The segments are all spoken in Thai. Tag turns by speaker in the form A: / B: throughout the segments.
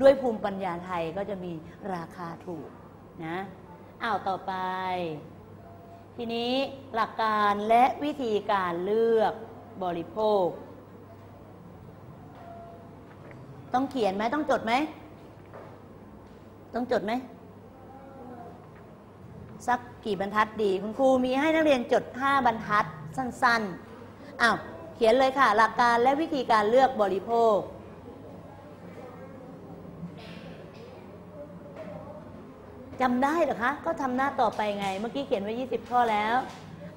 A: ด้วยภูมิปัญญาไทยก็จะมีราคาถูกนะอ้าวต่อไป ทีนี้หลักการและวิธีการเลือกบริโภค ต้องเขียนไหมต้องจดไหม ต้องจดไหม สักกี่บรรทัดดี คุณครูมีให้นักเรียนจด 5 บรรทัดสั้นๆอ้าวเขียนเลยค่ะ หลักการและวิธีการเลือกบริโภค จำได้เหรอคะ ก็ทำหน้าต่อไปไง เมื่อกี้เขียนไว้ 20 ข้อแล้ว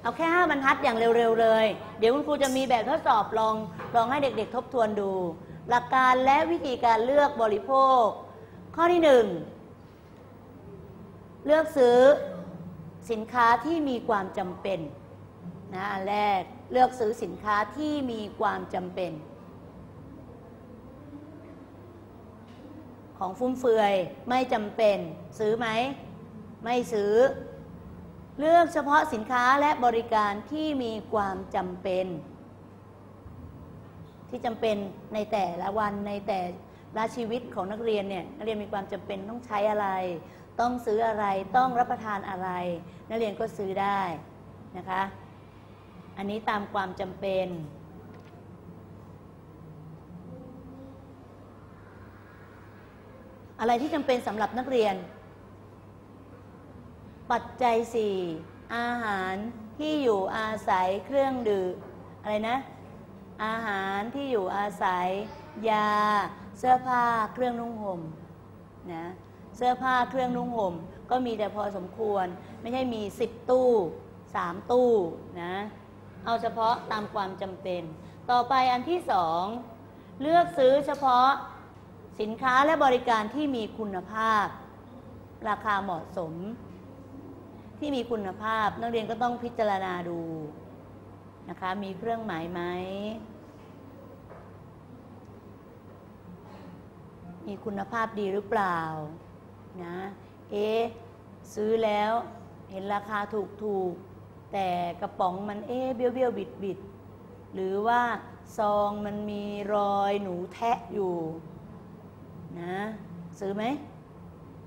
A: เอาแค่ 5บรรทัดอย่างเร็วๆเลย เดี๋ยวคุณครูจะมีแบบทดสอบลอง ลองให้เด็กๆ ทบทวนดู หลักการและวิธีการเลือกบริโภค ข้อที่ 1 เลือกซื้อสินค้าที่มีความจำเป็นนะอันแรกเลือกซื้อสินค้าที่มีความจำเป็น ของฟุ่มเฟือยไม่จำเป็น ซื้อไหม ไม่ซื้อ เลือกเฉพาะสินค้าและบริการที่มีความจำเป็น ที่จำเป็นในแต่ละวันในแต่ละชีวิตของนักเรียนเนี่ยนักเรียนมีความจำเป็นต้องใช้อะไร ต้องซื้ออะไรต้องรับประทานอะไร นักเรียนก็ซื้อได้นะคะ อันนี้ตามความจำเป็น อะไรที่จำเป็นสำหรับนักเรียน ปัจจัยสี่อาหารที่อยู่อาศัยเครื่องดื่มอะไรนะ อาหารที่อยู่อาศัย ยา เสื้อผ้าเครื่องนุ่งห่มนะเสื้อผ้าเครื่องนุ่งห่ม ก็มีแต่พอสมควร ไม่ใช่มีสิบตู้สามตู้นะเอาเฉพาะตามความจำเป็น ต่อไปอันที่สองเลือกซื้อเฉพาะ สินค้าและบริการที่มีคุณภาพ ราคาเหมาะสม ที่มีคุณภาพ นักเรียนก็ต้องพิจารณาดูนะคะ มีเครื่องหมายไหม มีคุณภาพดีหรือเปล่านะเอ๊ซื้อแล้วเห็นราคาถูกถูกแต่กระป๋องมันเอ๊เบี้ยวเบี้ยวบิดบิดหรือว่าซองมันมีรอยหนูแทะอยู่ นะ ซื้อไหม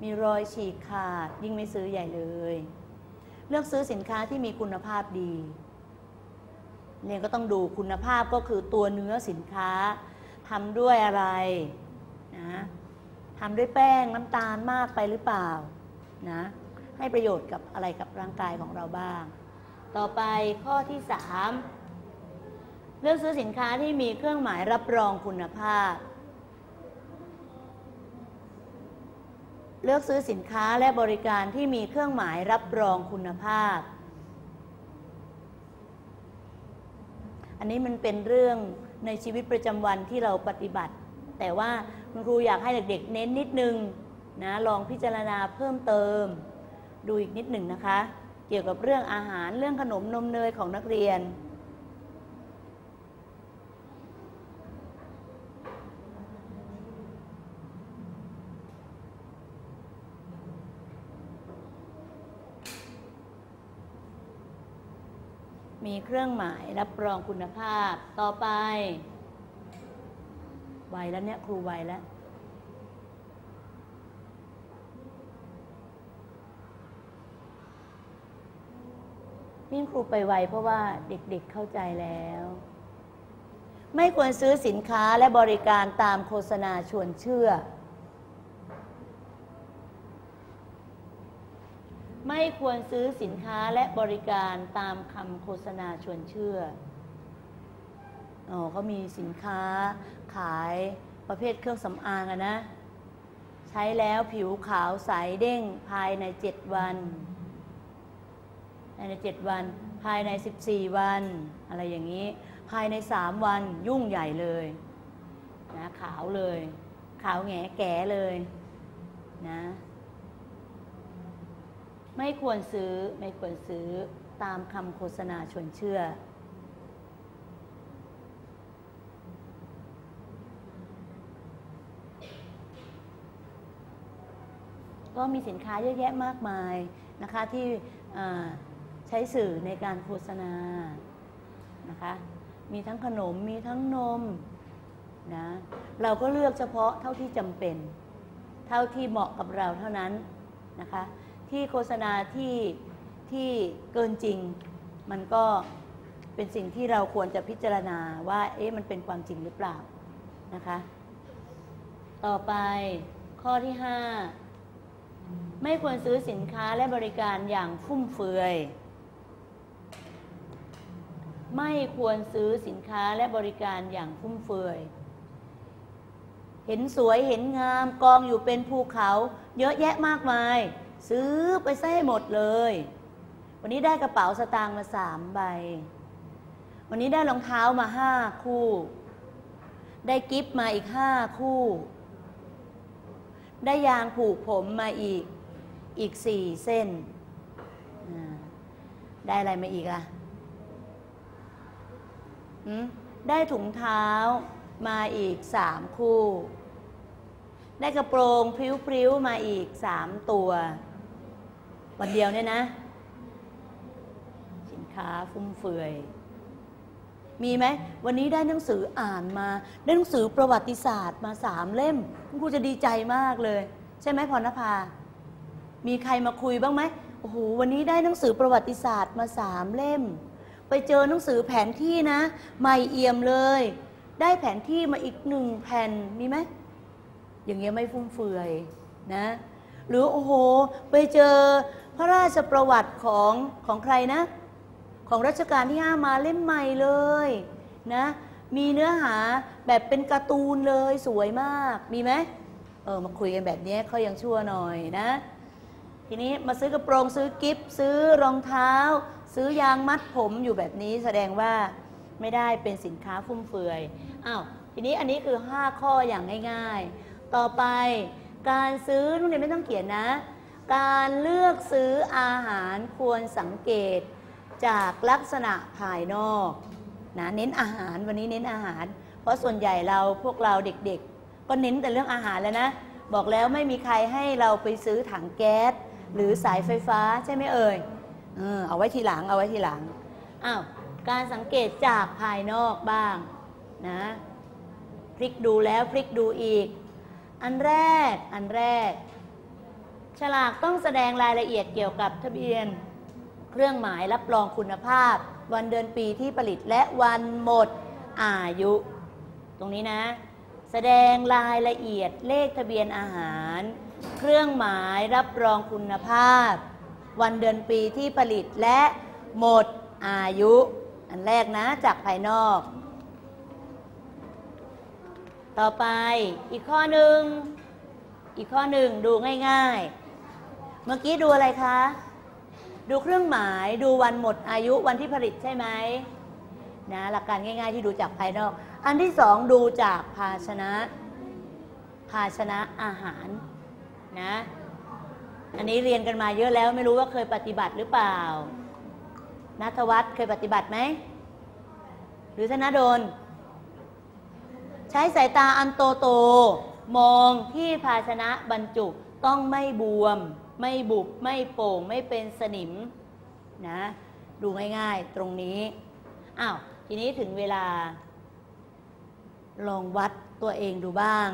A: มีรอยฉีกขาด ยิ่งไม่ซื้อใหญ่เลย เลือกซื้อสินค้าที่มีคุณภาพดีเรียนก็ต้องดูคุณภาพก็คือตัวเนื้อสินค้าทำด้วยอะไรนะทำด้วยแป้งน้ำตาลมากไปหรือเปล่านะให้ประโยชน์กับอะไรกับร่างกายของเราบ้าง ต่อไปข้อที่ 3 เลือกซื้อสินค้าที่มีเครื่องหมายรับรองคุณภาพ เลือกซื้อสินค้าและบริการที่มีเครื่องหมายรับรองคุณภาพ อันนี้มันเป็นเรื่องในชีวิตประจำวันที่เราปฏิบัติ แต่ว่าคุณครูอยากให้เด็กๆ เน้นนิดนึงนะลองพิจารณาเพิ่มเติม ดูอีกนิดหนึ่งนะคะ เกี่ยวกับเรื่องอาหารเรื่องขนมนมเนยของนักเรียน มีเครื่องหมายรับรองคุณภาพ ต่อไปไวแล้วเนี่ยครูไวแล้ว นี่ครูไปไวเพราะว่าเด็กๆเเข้าใจแล้ว ไม่ควรซื้อสินค้าและบริการตามโฆษณาชวนเชื่อ ไม่ควรซื้อสินค้าและบริการตามคำโฆษณาชวนเชื่ออ๋อเขามีสินค้าขายประเภทเครื่องสำอางอะนะ ใช้แล้วผิวขาวใสเด้งภายในเจ็ดวันภายในเจ็ดวัน ภายในสิบสี่วัน อะไรอย่างนี้ ภายในสามวันยุ่งใหญ่เลยนะขาวเลย ขาวแงแก่เลยนะ ไม่ควรซื้อไม่ควรซื้อตามคำโฆษณาชวนเชื่อ ก็มีสินค้าเยอะแยะมากมายนะคะที่ใช้สื่อในการโฆษณานะคะมีทั้งขนมมีทั้งนมนะเราก็เลือกเฉพาะเท่าที่จำเป็น เท่าที่เหมาะกับเราเท่านั้นนะคะ ที่โฆษณาที่ที่เกินจริง มันก็เป็นสิ่งที่เราควรจะพิจารณาว่าเอ๊ะมันเป็นความจริงหรือเปล่านะคะ ต่อไปข้อที่ 5 ไม่ควรซื้อสินค้าและบริการอย่างฟุ่มเฟือย ไม่ควรซื้อสินค้าและบริการอย่างฟุ่มเฟือย เห็นสวยเห็นงามกองอยู่เป็นภูเขา เยอะแยะมากมาย ซื้อไปซะให้หมดเลย วันนี้ได้กระเป๋าสตางค์มาสามใบ วันนี้ได้รองเท้ามาห้าคู่ ได้กิฟต์มาอีกห้าคู่ ได้ยางผูกผมมาอีกอีกสี่เส้น ได้อะไรมาอีกล่ะได้ถุงเท้ามาอีกสามคู่ ได้กระโปรงพริ้วๆมาอีกสามตัว วันเดียวเนี่ยนะ สินค้าฟุ่มเฟือย มีไหม วันนี้ได้หนังสืออ่านมา ได้หนังสือประวัติศาสตร์มาสามเล่ม คุณครูจะดีใจมากเลย ใช่ไหมพรณภา มีใครมาคุยบ้างไหมโอ้โหวันนี้ได้หนังสือประวัติศาสตร์มาสามเล่ม ไปเจอหนังสือแผนที่นะ ใหม่เอี่ยมเลย ได้แผนที่มาอีกหนึ่งแผ่นมีไหมอย่างเงี้ยไม่ฟุ่มเฟือยนะ หรือโอ้โห ไปเจอ ระราชประวัติของของใครนะ ของรัชกาลที่5มาเล่มใหม่เลยนะมีเนื้อหาแบบเป็นการ์ตูนเลยสวยมากมีไหมเออมาคุยกันแบบนี้เขายังชั่วหน่อยนะ ทีนี้มาซื้อกระโปรงซื้อกิฟซื้อรองเท้า ซื้อยางมัดผมอยู่แบบนี้แสดงว่าไม่ได้เป็นสินค้าฟุ่มเฟือยอ้าวทีนี้อันนี้คือ 5 ข้ออย่างง่าย ๆ ต่อไปการซื้อนุ่นเนี่ยไม่ต้องเขียนนะ การเลือกซื้ออาหารควรสังเกตจากลักษณะภายนอกนะเน้นอาหารวันนี้เน้นอาหาร เพราะส่วนใหญ่เราพวกเราเด็กๆ ก็เน้นแต่เรื่องอาหารแล้วนะ บอกแล้วไม่มีใครให้เราไปซื้อถังแก๊สหรือสายไฟฟ้าใช่ไหมเอ่ยเออเอาไว้ทีหลังเอาไว้ทีหลังอ้าวการสังเกตจากภายนอกบ้างนะพลิกดูแล้วพลิกดูอีก อันแรกอันแรก ฉลากต้องแสดงรายละเอียดเกี่ยวกับทะเบียน เครื่องหมายรับรองคุณภาพ วันเดือนปีที่ผลิตและวันหมดอายุ ตรงนี้นะ แสดงรายละเอียดเลขทะเบียนอาหาร เครื่องหมายรับรองคุณภาพ วันเดือนปีที่ผลิตและหมดอายุ อันแรกนะจากภายนอก ต่อไปอีกข้อหนึ่งอีกข้อหนึ่งดูง่ายๆ เมื่อกี้ดูอะไรคะ ดูเครื่องหมายดูวันหมดอายุวันที่ผลิตใช่ไหมนะหลักการง่ายๆที่ดูจากภายนอก อันที่สองดูจากภาชนะ ภาชนะอาหารนะอันนี้เรียนกันมาเยอะแล้วไม่รู้ว่าเคยปฏิบัติหรือเปล่านัทวัฒน์เคยปฏิบัติไหม หรือธนดลใช้สายตาอันโตโต มองที่ภาชนะบรรจุต้องไม่บวม ไม่บุบไม่โป่งไม่เป็นสนิมนะดูง่ายๆตรงนี้อ้าวทีนี้ถึงเวลา ลองวัดตัวเองดูบ้าง